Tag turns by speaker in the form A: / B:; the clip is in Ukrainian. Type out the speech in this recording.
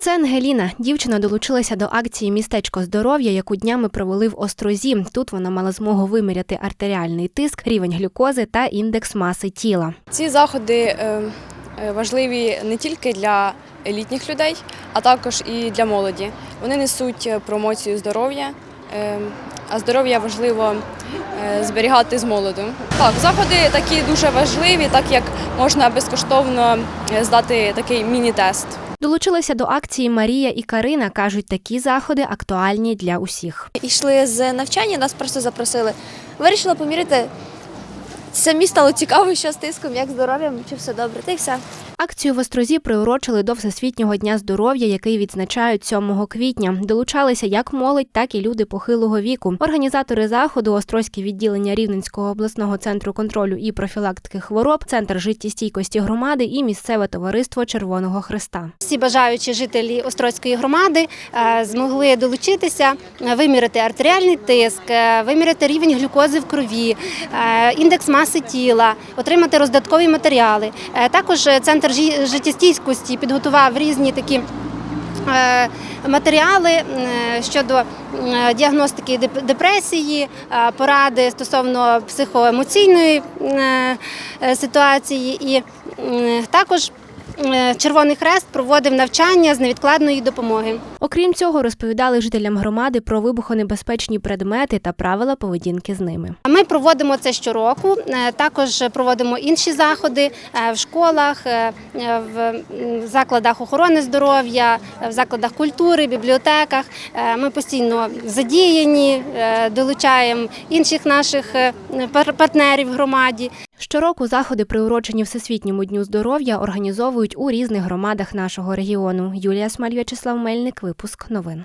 A: Це Ангеліна. Дівчина долучилася до акції Містечко здоров'я, яку днями провели в Острозі. Тут вона мала змогу виміряти артеріальний тиск, рівень глюкози та індекс маси тіла.
B: Ці заходи е, е, важливі не тільки для літніх людей, а також і для молоді. Вони несуть е, промоцію здоров'я, а здоров'я важливо зберігати з молоду. Так, заходи такі дуже важливі, так як можна безкоштовно здати такий міні-тест.
A: Долучилася до акції Марія і Карина. кажуть, такі заходи актуальні для усіх.
C: Ішли з навчання, нас просто запросили. Вирішила поміряти. Самі стало цікаво, що з тиском, як здоров'ям, чи все добре. Та й все.
A: Акцію в Острозі приурочили до Всесвітнього дня здоров'я, який відзначають 7 квітня. Долучалися як молодь, так і люди похилого віку. Організатори заходу, Острозьке відділення Рівненського обласного центру контролю і профілактики хвороб, центр життєстійкості громади і місцеве товариство Червоного Христа.
D: Всі бажаючі жителі Острозької громади е, змогли долучитися, е, виміряти артеріальний тиск, е, виміряти рівень глюкози в крові, індекс маси тіла, отримати роздаткові матеріали. Також е, центр життєстійкості підготував різні такі. е, Матеріали е, щодо е, діагностики депресії, поради стосовно психоемоційної ситуації, і також Червоний Хрест проводив навчання з невідкладної допомоги.
A: Окрім цього, розповідали жителям громади про вибухонебезпечні предмети та правила поведінки з ними.
D: Ми проводимо це щороку. е, Також проводимо інші заходи е, в школах, е, е, в закладах охорони здоров'я, е, в закладах культури, бібліотеках. Е, Ми постійно задіяні, е, долучаємо інших наших е, партнерів в громаді.
A: Щороку заходи, приурочені Всесвітньому дню здоров'я, організовують у різних громадах нашого регіону. Юлія Смаль, В'ячеслав Мельник, випуск новин.